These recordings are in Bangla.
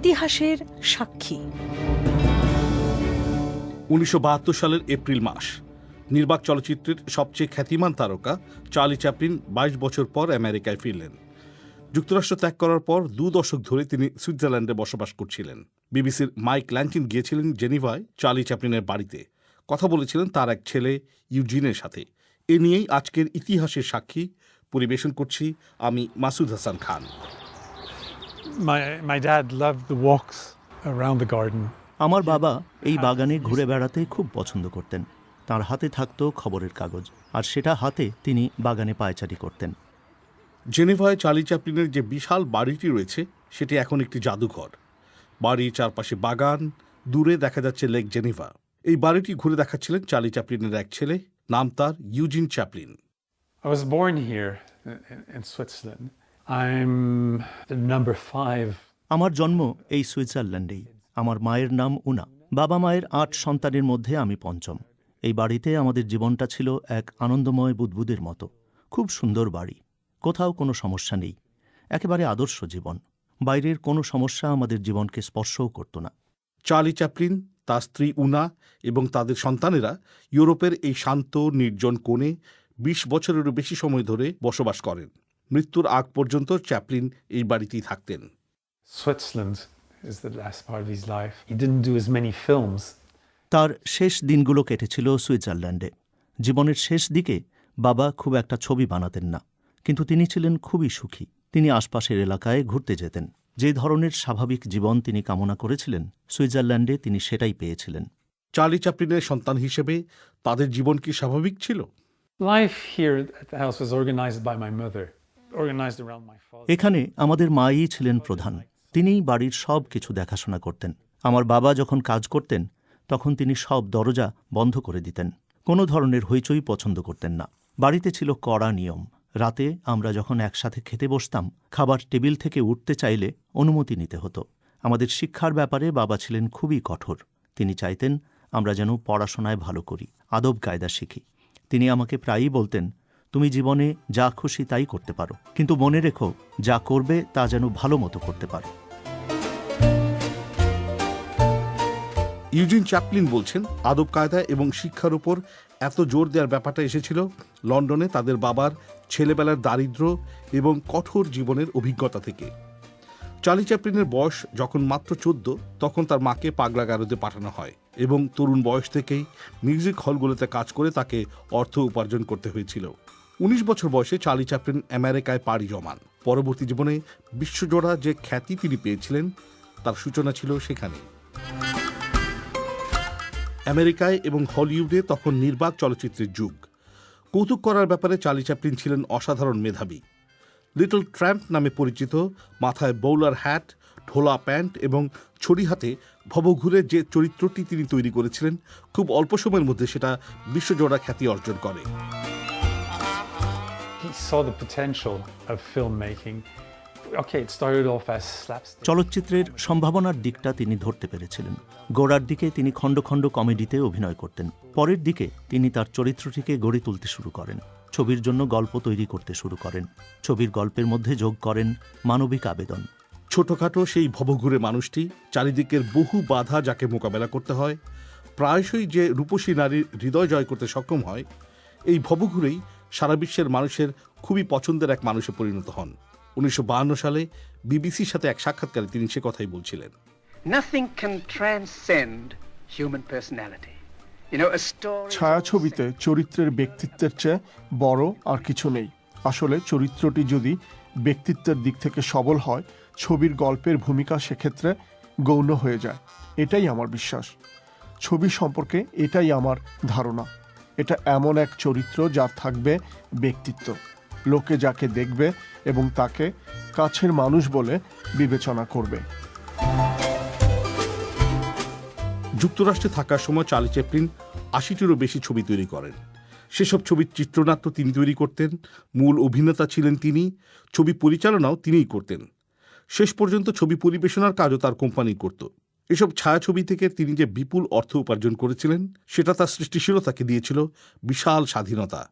ইতিহাসের সাক্ষী। উনিশশো বাহাত্তর সালের এপ্রিল মাস। নির্বাক চলচ্চিত্রের সবচেয়ে খ্যাতিমান তারকা চার্লি চ্যাপলিন বাইশ বছর পর আমেরিকায় ফিরলেন। যুক্তরাষ্ট্র ত্যাগ করার পর দু দশক ধরে তিনি সুইজারল্যান্ডে বসবাস করছিলেন। বিবিসির মাইক ল্যান্টিন গিয়েছিলেন জেনিভায় চার্লি চ্যাপলিনের বাড়িতে। কথা বলেছিলেন তার এক ছেলে ইউজিনের সাথে। এ নিয়েই আজকের ইতিহাসের সাক্ষী। পরিবেশন করছি আমি Masud Hasan Khan. My, my dad loved the walks around the garden. আমার বাবা এই বাগানে ঘুরে বেড়াতে খুব পছন্দ করতেন। তার হাতে থাকতো খবরের কাগজ আর সেটা হাতে তিনি বাগানে পায়চারি করতেন। জেনেভায় চার্লি চ্যাপলিনের যে বিশাল বাড়িটি রয়েছে সেটি এখন একটি জাদুঘর। বাড়ির চারপাশে বাগান দূরে দেখা যাচ্ছে লেক জেনেভা। এই বাড়িটি ঘুরে দেখাচ্ছিলেন চার্লি চ্যাপলিনের এক ছেলে নাম তার Eugene Chaplin. I was born here in, in Switzerland. আমার জন্ম এই সুইজারল্যান্ডেই আমার মায়ের নাম উনা। বাবা মায়ের আট সন্তানের মধ্যে আমি পঞ্চম। এই বাড়িতে আমাদের জীবনটা ছিল এক আনন্দময় বুদবুদের মতো। খুব সুন্দর বাড়ি। কোথাও কোনো সমস্যা নেই। একেবারে আদর্শ জীবন। বাইরের কোনো সমস্যা আমাদের জীবনকে স্পর্শও করত না। চার্লি চ্যাপলিন তার স্ত্রী উনা এবং তাদের সন্তানেরা ইউরোপের এই শান্ত নির্জন কোণে বিশ বছরেরও বেশি সময় ধরে বসবাস করেন। মৃত্যুর আগ পর্যন্ত চ্যাপলিন এই বাড়িতেই থাকতেন। Switzerland is the last part of his life. He didn't do as many films. তার শেষ দিনগুলো কেটেছিল সুইজারল্যান্ডে। জীবনের শেষ দিকে বাবা খুব একটা ছবি বানাতেন না কিন্তু তিনি ছিলেন খুবই সুখী। তিনি আশপাশের এলাকায় ঘুরতে যেতেন। যে ধরনের স্বাভাবিক জীবন তিনি কামনা করেছিলেন সুইজারল্যান্ডে তিনি সেটাই পেয়েছিলেন। চার্লি চ্যাপলিনের সন্তান হিসেবে তাদের জীবন কি স্বাভাবিক ছিল? Life here at the house was organized by my mother, এখানে আমাদের মাই ছিলেন প্রধান। তিনিই বাড়ির সব কিছু দেখাশোনা করতেন। আমার বাবা যখন কাজ করতেন তখন তিনি সব দরজা বন্ধ করে দিতেন। কোনো ধরনের হইচই পছন্দ করতেন না। বাড়িতে ছিল কড়া নিয়ম। রাতে আমরা যখন একসাথে খেতে বসতাম খাবার টেবিল থেকে উঠতে চাইলে অনুমতি নিতে হতো। আমাদের শিক্ষার ব্যাপারে বাবা ছিলেন খুবই কঠোর। তিনি চাইতেন আমরা যেন পড়াশোনায় ভালো করি আদব কায়দা শিখি। তিনি আমাকে প্রায়ই বলতেন তুমি জীবনে যা খুশি তাই করতে পারো। কিন্তু মনে রেখো, যা করবে তা যেন ভালো মতো করতে পারো। ইউজিন চ্যাপলিন বলছেন, আদব কায়দা এবং শিক্ষার উপর এত জোর দেওয়ার ব্যাপারটা এসেছিল লন্ডনে তাদের বাবার ছেলেবেলার দারিদ্র্য এবং কঠোর জীবনের অভিজ্ঞতা থেকে। চার্লি চ্যাপলিনের বয়স যখন মাত্র চোদ্দ, তখন তার মাকে পাগলা গারদে পাঠানো হয় এবং তরুণ বয়স থেকেই মিউজিক হলগুলোতে কাজ করে তাকে অর্থ উপার্জন করতে হয়েছিল। উনিশ বছর বয়সে চার্লি চ্যাপলিন আমেরিকায় পাড়ি জমান। পরবর্তী জীবনে বিশ্বজোড়া যে খ্যাতি তিনি পেয়েছিলেন, তার সূচনা ছিল সেখানেই। আমেরিকায় এবং হলিউডে তখন নির্বাক চলচ্চিত্রের যুগ। কৌতুক করার ব্যাপারে চার্লি চ্যাপলিন ছিলেন অসাধারণ মেধাবী। লিটল ট্র্যাম্প নামে পরিচিত, মাথায় বৌলার হ্যাট, ঢোলা প্যান্ট এবং ছড়ি হাতে ভবঘুরে যে চরিত্রটি তিনি তৈরি করেছিলেন, খুব অল্প সময়ের মধ্যে সেটা বিশ্বজোড়া খ্যাতি অর্জন করে। Saw the potential of filmmaking. Okay, it started off as slapstick. চলচ্চিত্রের সম্ভাবনার দিকটা তিনি ধরতে পেরেছিলেন। গোড়ার দিকে তিনি খণ্ড খণ্ড কমেডিতে অভিনয় করতেন। পরের দিকে তিনি তার চরিত্রটিকে গড়ে তুলতে শুরু করেন। ছবির জন্য গল্প তৈরি করতে শুরু করেন। ছবির গল্পের মধ্যে যোগ করেন মানবিক আবেদন। ছোটখাটো সেই ভবঘুরে মানুষটি চারিদিকের বহু বাধা যাকে মোকাবেলা করতে হয় প্রায়শই যে রূপসী নারীর হৃদয় জয় করতে সক্ষম হয় এই ভবঘুরেই সারা বিশ্বের মানুষের খুবই পছন্দের এক মানুষে পরিণত হন। উনিশশো সালে বিবিসির সাথে এক সাক্ষাৎকারে তিনি সে কথাই বলছিলেন। Nothing can transcend human personality. You know, a story. ছায়াছবিতে চরিত্রের ব্যক্তিত্বের চেয়ে বড় আর কিছু নেই। আসলে চরিত্রটি যদি ব্যক্তিত্বের দিক থেকে সবল হয় ছবির গল্পের ভূমিকা সেক্ষেত্রে গৌণ হয়ে যায়। এটাই আমার বিশ্বাস। ছবি সম্পর্কে এটাই আমার ধারণা। এটা এমন এক চরিত্র যার থাকবে ব্যক্তিত্ব। লোকে যাকে দেখবে এবং তাকে কাছের মানুষ বলে বিবেচনা করবে। যুক্তরাষ্ট্রে থাকার সময় চার্লি চ্যাপলিন আশিটিরও বেশি ছবি তৈরি করেন। সেসব ছবির চিত্রনাট্য তিনি তৈরি করতেন, মূল অভিনেতা ছিলেন তিনি, ছবি পরিচালনাও তিনিই করতেন। শেষ পর্যন্ত ছবি পরিবেশনার কাজও তার কোম্পানি করত। এসব ছায়াছবি থেকে তিনি যে বিপুল অর্থ উপার্জন করেছিলেন, সেটা তার সৃষ্টিশীলতাকে দিয়েছিল বিশাল স্বাধীনতা।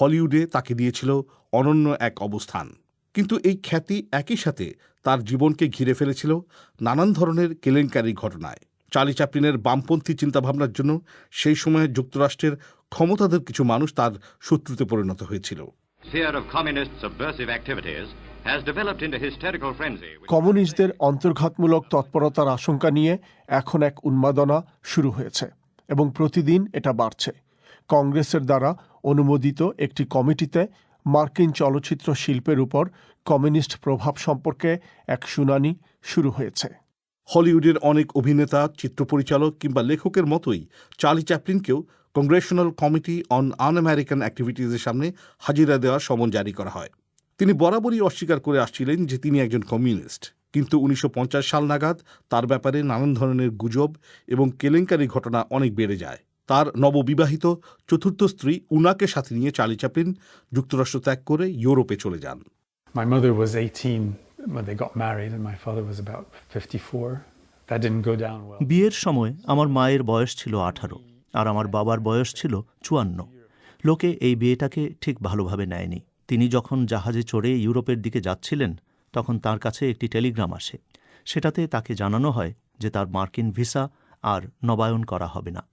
হলিউডে তাকে দিয়েছিল অনন্য এক অবস্থান। কিন্তু এই খ্যাতি একই সাথে তার জীবনকে ঘিরে ফেলেছিল নানান ধরনের কেলেঙ্কারি ঘটনায়। চার্লি চ্যাপলিনের বামপন্থী চিন্তাভাবনার জন্য সেই সময়ে যুক্তরাষ্ট্রের ক্ষমতাদের কিছু মানুষ তার শত্রুতে পরিণত হয়েছিল। Fear of subversive activities has developed into hysterical frenzy. which- কমিউনিস্টদের অন্তর্ঘাতমূলক তৎপরতার আশঙ্কা নিয়ে এখন এক উন্মাদনা শুরু হয়েছে এবং প্রতিদিন এটা বাড়ছে কংগ্রেসের দ্বারা অনুমোদিত একটি কমিটিতে মার্কিন চলচ্চিত্র শিল্পের উপর কমিউনিস্ট প্রভাব সম্পর্কে এক শুনানি শুরু হয়েছে হলিউডের অনেক অভিনেতা চিত্র পরিচালক কিংবা লেখকের মতোই Charlie চ্যাপলিনকেও congressional committee on un American অ্যাক্টিভিটিজের সামনে হাজিরা দেওয়ার সমন জারি করা হয় তিনি বরাবরই অস্বীকার করে আসছিলেন যে তিনি একজন কমিউনিস্ট। কিন্তু উনিশশো পঞ্চাশ সাল নাগাদ তার ব্যাপারে নানান ধরনের গুজব এবং কেলেঙ্কারি ঘটনা অনেক বেড়ে যায়। তার নববিবাহিত চতুর্থ স্ত্রী উনাকে সাথে নিয়ে চার্লি চ্যাপলিন যুক্তরাষ্ট্র ত্যাগ করে ইউরোপে চলে যান। My mother was 18 when they got married, and my father was about 54. That didn't go down well. বিয়ের সময় আমার মায়ের বয়স ছিল আঠারো আর আমার বাবার বয়স ছিল চুয়ান্ন। লোকে এই বিয়েটাকে ঠিক ভালোভাবে নেয়নি। তিনি যখন জাহাজে চড়ে ইউরোপের দিকে যাচ্ছিলেন, তখন তার কাছে একটি টেলিগ্রাম আসে। সেটাতে তাকে জানানো হয় যে তার মার্কিন ভিসা আর নবায়ন করা হবে না।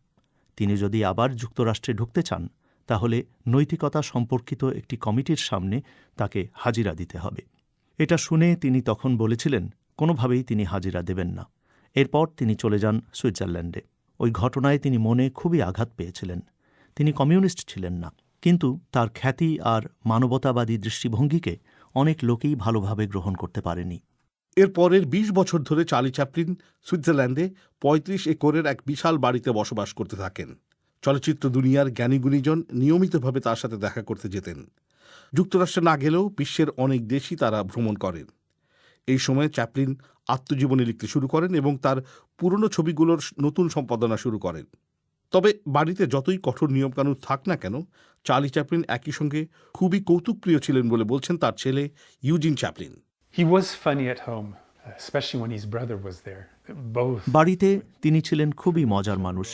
তিনি যদি আবার যুক্তরাষ্ট্রে ঢুকতে চান, তাহলে নৈতিকতা সম্পর্কিত একটি কমিটির সামনে তাকে হাজিরা দিতে হবে। এটা শুনে তিনি তখন বলেছিলেন, কোনোভাবেই তিনি হাজিরা দেবেন না। এরপর তিনি চলে যান সুইজারল্যান্ডে। ওই ঘটনায় তিনি মনে খুবই আঘাত পেয়েছিলেন। তিনি কমিউনিস্ট ছিলেন না। কিন্তু তার খ্যাতি আর মানবতাবাদী দৃষ্টিভঙ্গিকে অনেক লোকেই ভালোভাবে গ্রহণ করতে পারেনি। এর পরের ২০ বছর ধরে চার্লি চ্যাপলিন সুইজারল্যান্ডে ৩৫ একরের এক বিশাল বাড়িতে বসবাস করতে থাকেন। চলচ্চিত্র দুনিয়ার জ্ঞানীগুণীজন নিয়মিতভাবে তার সাথে দেখা করতে যেতেন। যুক্তরাষ্ট্রে না গেলেও বিশ্বের অনেক দেশই তারা ভ্রমণ করেন। এই সময় চ্যাপলিন আত্মজীবনী লিখতে শুরু করেন এবং তার পুরনো ছবিগুলোর নতুন সম্পাদনা শুরু করেন। তবে বাড়িতে যতই কঠোর নিয়মকানুন থাক না কেন চার্লি চ্যাপলিন একই সঙ্গে খুবই কৌতুকপ্রিয় ছিলেন বলে বলছেন তার ছেলে Eugene Chaplin He was funny at home, especially when his brother was there. Both. বাড়িতে তিনি ছিলেন খুবই মজার মানুষ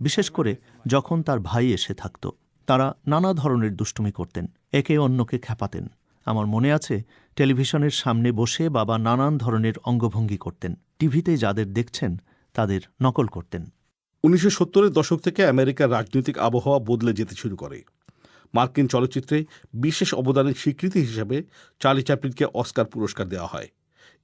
বিশেষ করে যখন তার ভাই এসে থাকত তারা নানা ধরনের দুষ্টুমি করতেন একে অন্যকে খ্যাপাতেন আমার মনে আছে টেলিভিশনের সামনে বসে বাবা নানান ধরনের অঙ্গভঙ্গি করতেন টিভিতে যাদের দেখছেন তাদের নকল করতেন উনিশশো সত্তরের দশক থেকে আমেরিকার রাজনৈতিক আবহাওয়া বদলে যেতে শুরু করে। মার্কিন চলচ্চিত্রে বিশেষ অবদানের স্বীকৃতি হিসেবে চার্লি চ্যাপলিনকে অস্কার পুরস্কার দেওয়া হয়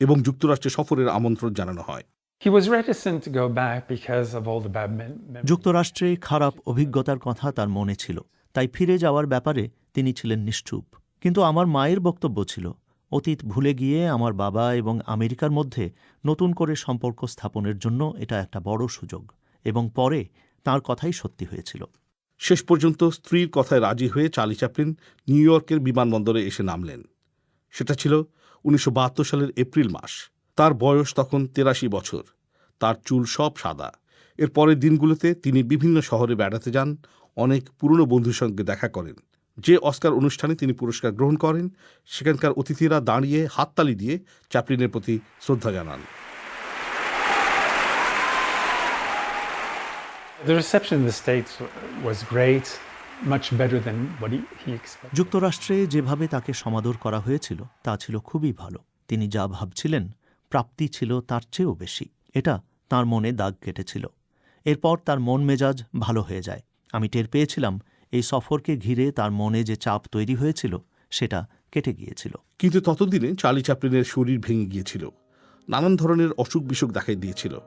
এবং যুক্তরাষ্ট্রে সফরের আমন্ত্রণ জানানো হয়। He was reticent to go back because of all the bad mem- memories. যুক্তরাষ্ট্রে খারাপ অভিজ্ঞতার কথা তার মনে ছিল তাই ফিরে যাওয়ার ব্যাপারে তিনি ছিলেন নিশ্চুপ। কিন্তু আমার মায়ের বক্তব্য ছিল অতীত ভুলে গিয়ে আমার বাবা এবং আমেরিকার মধ্যে নতুন করে সম্পর্ক স্থাপনের জন্য এটা একটা বড় সুযোগ। এবং পরে তার কথাই সত্যি হয়েছিল। শেষ পর্যন্ত স্ত্রীর কথায় রাজি হয়ে চার্লি চ্যাপলিন নিউ ইয়র্কের বিমানবন্দরে এসে নামলেন। সেটা ছিল উনিশশো বাহাত্তর সালের এপ্রিল মাস। তার বয়স তখন তেরাশি বছর। তার চুল সব সাদা। এর পরের দিনগুলোতে তিনি বিভিন্ন শহরে বেড়াতে যান, অনেক পুরনো বন্ধুর সঙ্গে দেখা করেন। যে অস্কার অনুষ্ঠানে তিনি পুরস্কার গ্রহণ করেন, সেখানকার অতিথিরা দাঁড়িয়ে হাততালি দিয়ে চ্যাপলিনের প্রতি শ্রদ্ধা জানান। Reception in the States was great, much better than what he, he expected. যুক্তরাষ্ট্রে যেভাবে তাকে সমাদর করা হয়েছিল তা ছিল খুবই ভালো। তিনি যা ভাবছিলেন প্রাপ্তি ছিল তার চেয়েও বেশি। এটা তার মনে দাগ কেটেছিল। এরপর তার মন মেজাজ ভালো হয়ে যায়। আমি টের পেয়েছিলাম এই সফরকে ঘিরে তার মনে যে চাপ তৈরি হয়েছিল সেটা কেটে গিয়েছিল। কিন্তু ততদিনে চার্লি চ্যাপলিনের শরীর ভেঙে গিয়েছিল। নানান ধরনের অসুখ বিসুখ দেখাই দিয়েছিল।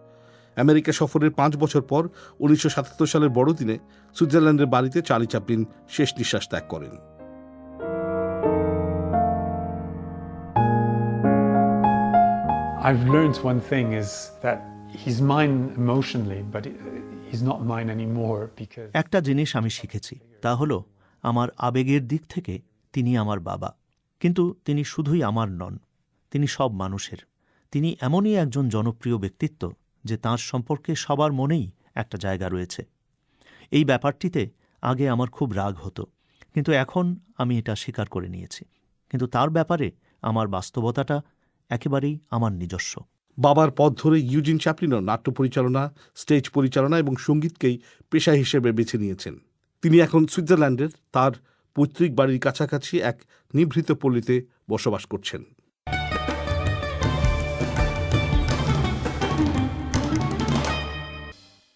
আমেরিকা সফরের পাঁচ বছর পর উনিশশো সাতাত্তর সালের বড়দিনে সুইজারল্যান্ডের বাড়িতে চার্লি চ্যাপলিন শেষ নিঃশ্বাস ত্যাগ করেন। I've learned one thing is that he's mine emotionally, but he's not mine anymore because একটা জিনিস আমি শিখেছি তা হলো আমার আবেগের দিক থেকে তিনি আমার বাবা কিন্তু তিনি শুধুই আমার নন তিনি সব মানুষের। তিনি এমনই একজন জনপ্রিয় ব্যক্তিত্ব যে তাঁর সম্পর্কে সবার মনেই একটা জায়গা রয়েছে। এই ব্যাপারটিতে আগে আমার খুব রাগ হতো, কিন্তু এখন আমি এটা স্বীকার করে নিয়েছি। কিন্তু তার ব্যাপারে আমার বাস্তবতাটা একেবারেই আমার নিজস্ব। বাবার পথ ধরে ইউজিন চ্যাপলিনও নাট্য পরিচালনা, স্টেজ পরিচালনা এবং সঙ্গীতকেই পেশা হিসেবে বেছে নিয়েছেন। তিনি এখন সুইজারল্যান্ডের তার পৈতৃক বাড়ির কাছাকাছি এক নিভৃত পল্লীতে বসবাস করছেন।